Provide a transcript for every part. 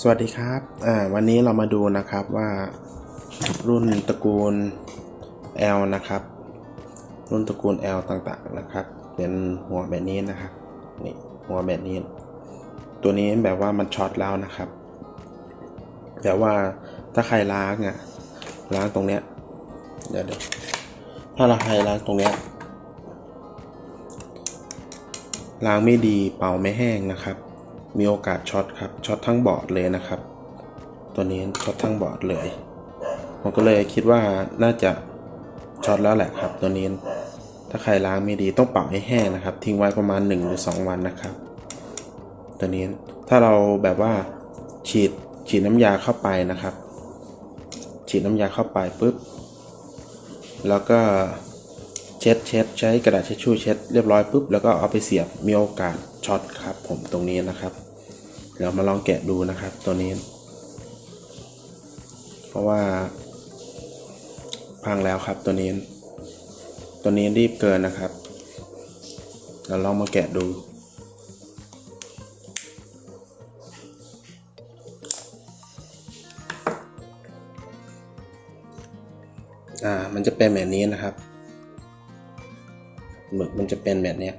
สวัสดีครับ อ่า วันนี้เรามาดูนะครับว่ารุ่นตระกูล L นะครับ รุ่นตระกูล L ต่างๆนะครับ เป็นหัวแบบนี้นะครับ นี่หัวแบบนี้ ตัวนี้แบบว่ามันช็อตแล้วนะครับ แต่ว่าถ้าใครล้างอะ ล้างตรงเนี้ย เดี๋ยวเดี๋ยวถ้าเราใครล้างตรงเนี้ย ล้างไม่ดีเป่าไม่แห้งนะครับ มีโอกาสช็อตครับช็อตทั้งบอร์ดเลยนะครับ ตัวนี้ช็อตทั้งบอร์ดเลย ผมก็เลยคิดว่าน่าจะช็อตแล้วแหละครับ ตัวนี้ถ้าใครล้างไม่ดีต้องเป่าให้แห้งนะครับ ทิ้งไว้ประมาณ1หรือ2 วันนะครับ ตัวนี้ถ้าเราแบบว่าฉีดฉีดน้ำยาเข้าไปนะครับ ฉีดน้ำยาเข้าไปปุ๊บแล้วก็เช็ดเช็ดใช้กระดาษเช็ดชู่เช็ดเรียบร้อยปุ๊บแล้วก็เอาไปเสียบมีโอกาสช็อตครับผมตรงนี้นะครับ เดี๋ยวมาลองแกะดูนะครับตัวนี้ เพราะว่า พังแล้วครับตัวนี้ ตัวนี้รีบเกินนะครับเราลองมาแกะดูอ่ามันจะเป็นแบบนี้นะครับหมึกมันจะเป็นแบบเนี้ย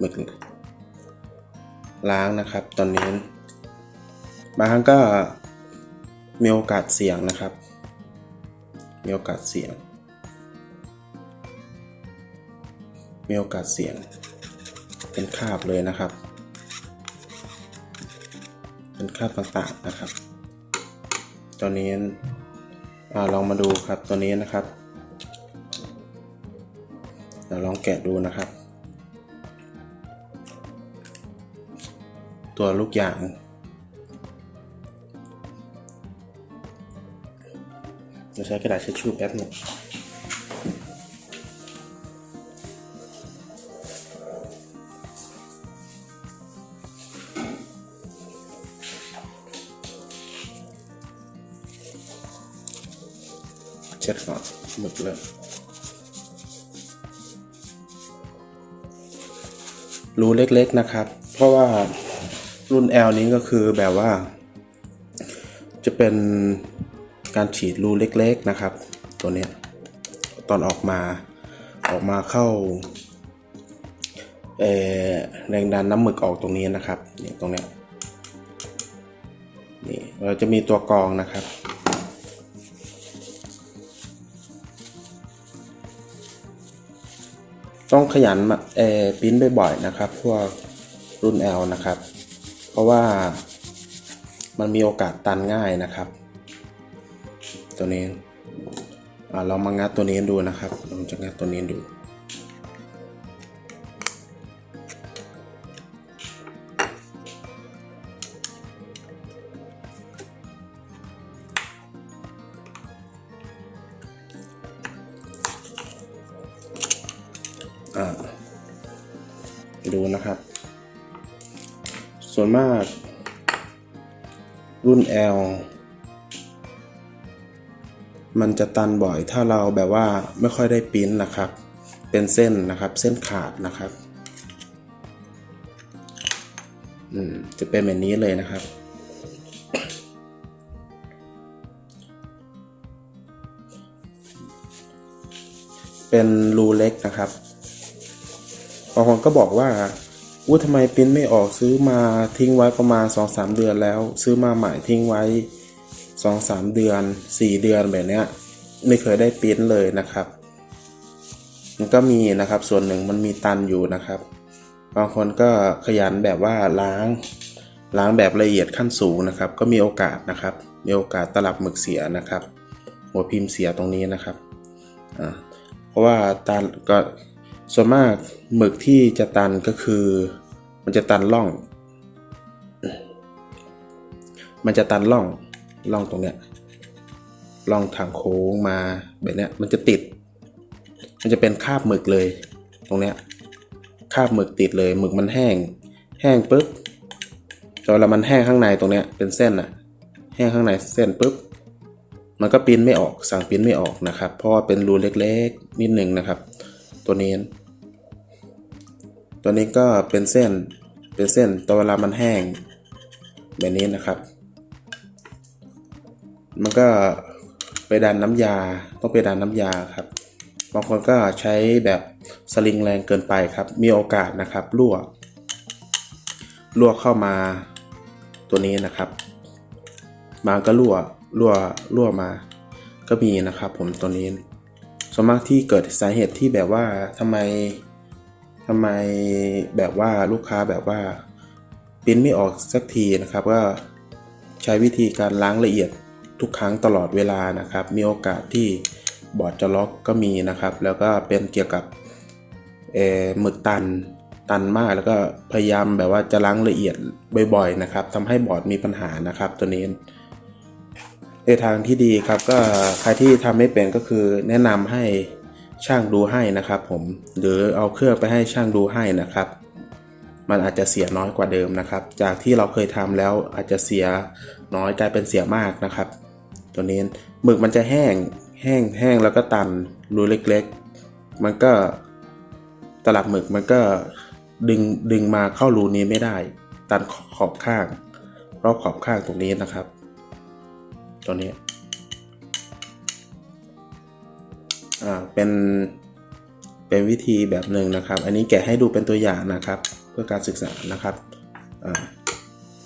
หมึกล้างนะครับ ตอนนี้บางครั้งก็มีโอกาสเสี่ยงนะครับ มีโอกาสเสี่ยง มีโอกาสเสี่ยง เป็นคราบเลยนะครับ เป็นคราบต่างๆนะครับ ตอนนี้ลองมาดูครับตัวนี้นะครับ เดี๋ยวลองแกะดูนะครับ ตัวลูกยาง จะใช้กระดาษเช็ดชู่แป๊บหนึ่งเช็ดก่อนหมึกเลยรูเล็กๆนะครับ เพราะว่า รุ่น L นี้ก็คือแบบว่า จะเป็นการฉีดรูเล็กๆนะครับ ตัวเนี้ยตอนออกมาออกมาเข้าแรงดันน้ำหมึกออกตรงนี้นะครับนี่ตรงเนี้ยนี่เราจะมีตัวกรองนะครับ ต้องขยันมาเออปิ้นบ่อยๆนะครับ พวกรุ่น L นะครับ เพราะว่ามันมีโอกาสตันง่ายนะครับ ตัวนี้เรามางัดตัวนี้ดูนะครับลองจะงัดตัวนี้ดูดูนะครับ ส่วนมาก รุ่น L มันจะตันบ่อยถ้าเราแบบว่าไม่ค่อยได้ปิ้นนะครับ เป็นเส้นนะครับเส้นขาดนะครับอืมจะเป็นแบบนี้เลยนะครับ เป็นรูเล็กนะครับบางคนก็บอกว่า อู้ทำไมปริ้นไม่ออกซื้อมาทิ้งไว้ประมาณ 2-3 เดือนแล้ว ซื้อมาใหม่ทิ้งไว้ 2-3 เดือน 4 เดือนแบบเนี้ยไม่เคยได้ปริ้นเลยนะครับ มันก็มีนะครับส่วนหนึ่งมันมีตันอยู่นะครับ บางคนก็ขยันแบบว่าล้างล้างแบบละเอียดขั้นสูงนะครับ ก็มีโอกาสนะครับ มีโอกาสตลับหมึกเสียนะครับ หัวพิมพ์เสียตรงนี้นะครับอ่าเพราะว่าตันก็ส่วนมากหมึกที่จะตันก็คือ มันจะตันร่อง มันจะตันร่องร่องตรงเนี้ยร่องทางโค้งมาแบบเนี้ยมันจะติด มันจะเป็นคาบหมึกเลย ตรงเนี้ยคาบหมึกติดเลยหมึกมันแห้ง แห้งปุ๊บตอนเวลามันแห้งข้างในตรงเนี้ยเป็นเส้นอะแห้งข้างในเส้นปุ๊บมันก็ปิ้นไม่ออกสั่งปิ้นไม่ออกนะครับ เพราะว่าเป็นรูเล็กๆนิดหนึ่งนะครับ ตัวนี้ ตัวนี้ก็เป็นเส้นเป็นเส้นตัวเวลามันแห้ง แบบนี้นะครับ มันก็ไปดันน้ำยาต้องไปดันน้ำยาครับบางคนก็ใช้แบบสลิงแรงเกินไปครับ มีโอกาสนะครับรั่วรั่วเข้ามาตัวนี้นะครับมาก็รั่วรั่วรั่วมา ก็มีนะครับ ผมตัวนี้ส่วนมากที่เกิดสาเหตุที่แบบว่าทำไม ทำไมแบบว่าลูกค้าแบบว่าปิ้นไม่ออกสักทีนะครับ ก็ใช้วิธีการล้างละเอียดทุกครั้งตลอดเวลานะครับ มีโอกาสที่บอร์ดจะล็อกก็มีนะครับ แล้วก็เป็นเกี่ยวกับเอ่อหมึกตันตันมากแล้วก็พยายามแบบว่าจะล้างละเอียดบ่อยๆนะครับทำให้บอร์ดมีปัญหานะครับตัวนี้ในทางที่ดีครับก็ใครที่ทำไม่เป็นก็คือแนะนำให้ ช่างดูให้นะครับผมหรือเอาเครื่องไปให้ช่างดูให้นะครับ มันอาจจะเสียน้อยกว่าเดิมนะครับ จากที่เราเคยทำแล้วอาจจะเสียน้อยกลายเป็นเสียมากนะครับ ตัวนี้หมึกมันจะแห้งแห้งแห้งแล้วก็ตันรูเล็กๆ มันก็ตลับหมึกมันก็ดึงดึงมาเข้ารูนี้ไม่ได้ ตันขอบข้าง รอบขอบข้างตรงนี้นะครับ ตัวนี้ อ่าเป็นเป็นวิธีแบบหนึ่งนะครับ อันนี้แกะให้ดูเป็นตัวอย่างนะครับ เพื่อการศึกษานะครับอ่า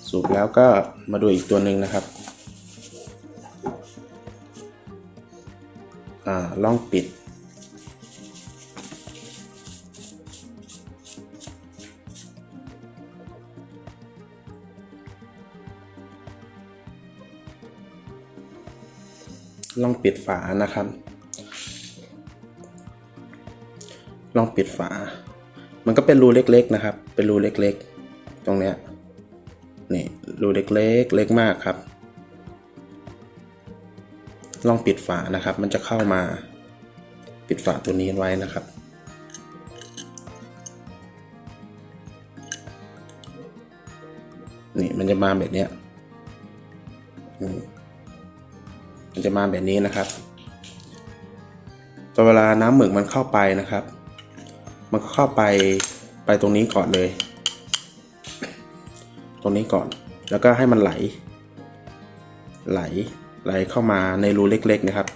สูบแล้วก็มาดูอีกตัวหนึ่งนะครับอ่าล่องปิดลองปิดฝานะครับ ลองปิดฝา มันก็เป็นรูเล็กๆนะครับ เป็นรูเล็กๆ ตรงเนี้ย นี่รูเล็กๆ เล็กมากครับ ลองปิดฝานะครับ มันจะเข้ามา ปิดฝาตัวนี้ไว้นะครับ นี่มันจะมาแบบเนี้ยมมันจะมาแบบนี้นะครับตอนเวลาน้ำหมึกมันเข้าไปนะครับ มันก็เข้าไปไปตรงนี้ก่อนเลย ตรงนี้ก่อน แล้วก็ให้มันไหล ไหลไหลเข้ามาในรูเล็กๆนะครับ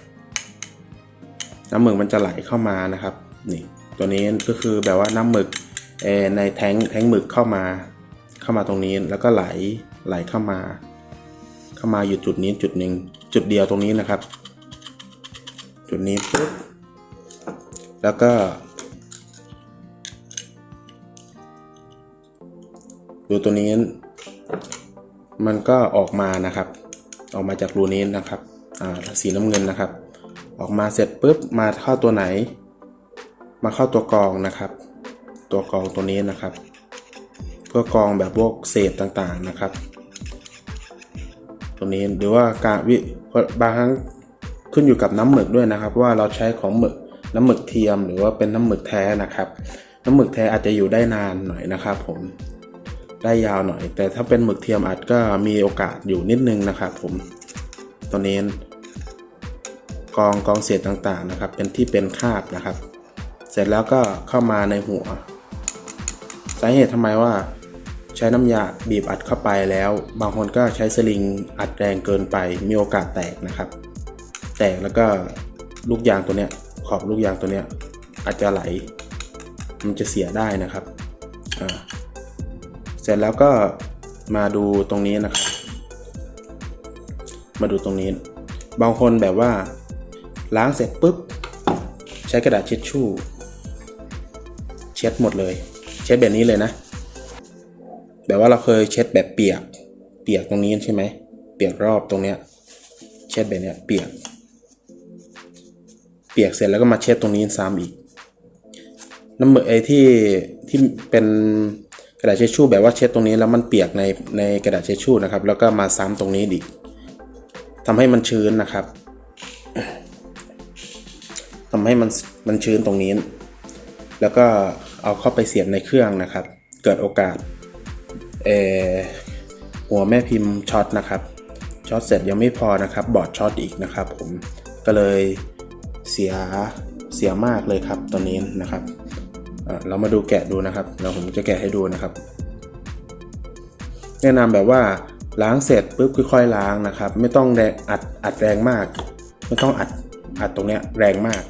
น้ำหมึกมันจะไหลเข้ามานะครับ นี่ ตัวนี้ก็คือแบบว่าน้ำหมึกในแทงแทงหมึกเข้ามา เข้ามาตรงนี้แล้วก็ไหลไหลเข้ามา เข้ามาอยู่จุดนี้จุดหนึ่งจุดเดียวตรงนี้นะครับ จุดนี้ปุ๊บแล้วก็ ดูตัวนี้ มันก็ออกมานะครับ ออกมาจากรูนี้นะครับสีน้ำเงินนะครับ ออกมาเสร็จปุ๊บมาเข้าตัวไหน มาเข้าตัวกองนะครับ ตัวกองตัวนี้นะครับ เพื่อกองแบบพวกเศษต่างๆนะครับ ตัวนี้หรือว่าการวิบางครั้งขึ้นอยู่กับน้ำหมึกด้วยนะครับ ว่าเราใช้ของหมึกน้ำหมึกเทียมหรือว่าเป็นน้ำหมึกแท้นะครับ น้ำหมึกแท้อาจจะอยู่ได้นานหน่อยนะครับผม ได้ยาวหน่อย แต่ถ้าเป็นหมึกเทียมอาจก็มีโอกาสอยู่นิดนึงนะครับผมตัวนี้กองกองเศษต่างๆนะครับ เป็นที่เป็นคาบนะครับ เสร็จแล้วก็เข้ามาในหัวสาเหตุทำไมว่าใช้น้ำยาบีบอัดเข้าไปแล้ว บางคนก็ใช้สลิงอัดแรงเกินไป มีโอกาสแตกนะครับ แตกแล้วก็ลูกยางตัวเนี้ยขอบลูกยางตัวเนี้ยอาจจะไหล มันจะเสียได้นะครับอ่า เสร็จแล้วก็มาดูตรงนี้นะครับ มาดูตรงนี้ บางคนแบบว่าล้างเสร็จปุ๊บ ใช้กระดาษเช็ดชู่ เช็ดหมดเลย เช็ดแบบนี้เลยนะ แบบว่าเราเคยเช็ดแบบเปียก เปียกตรงนี้ใช่ไหม เปียกรอบตรงเนี้ย เช็ดแบบเนี้ยเปียก เปียกเสร็จแล้วก็มาเช็ดตรงนี้ซ้ำอีก น้ำมึกไอ้ที่ที่เป็น กระดาษเช็ดชู่แบบว่าเช็ดตรงนี้แล้วมันเปียกในในกระดาษเช็ดชู่นะครับ แล้วก็มาซ้ำตรงนี้อีกทำให้มันชื้นนะครับทำให้มันมันชื้นตรงนี้ แล้วก็เอาเข้าไปเสียบในเครื่องนะครับ เกิดโอกาสเอหัวแม่พิมพ์ช็อตนะครับช็อตเสร็จยังไม่พอนะครับ บอร์ดช็อตอีกนะครับ ผมก็เลยเสียเสียมากเลยครับตัวนี้นะครับ เรามาดูแกะดูนะครับเดี๋ยวผมจะแกะให้ดูนะครับ แนะนำแบบว่าล้างเสร็จปุ๊บค่อยๆล้างนะครับ ไม่ต้องแรงอัดอัดแรงมาก ไม่ต้องอัดอัดตรงเนี้ยแรงมาก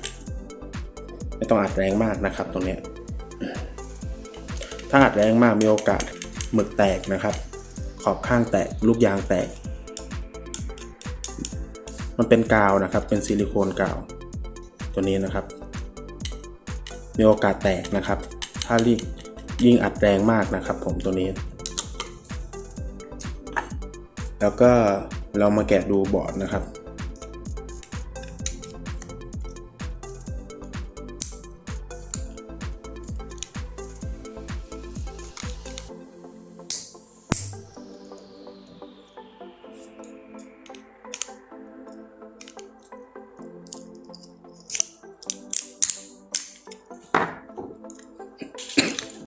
ไม่ต้องอัดแรงมากนะครับ ตรงเนี้ยถ้าอัดแรงมากมีโอกาสหมึกแตกนะครับ ขอบข้างแตกลูกยางแตก มันเป็นกาวนะครับ เป็นซิลิโคนกาว ตัวนี้นะครับ มีโอกาสแตกนะครับ ถ้ารี่ยิ่งอัดแรงมากนะครับ ผมตัวนี้ แล้วก็เรามาแกะดูบอร์ดนะครับ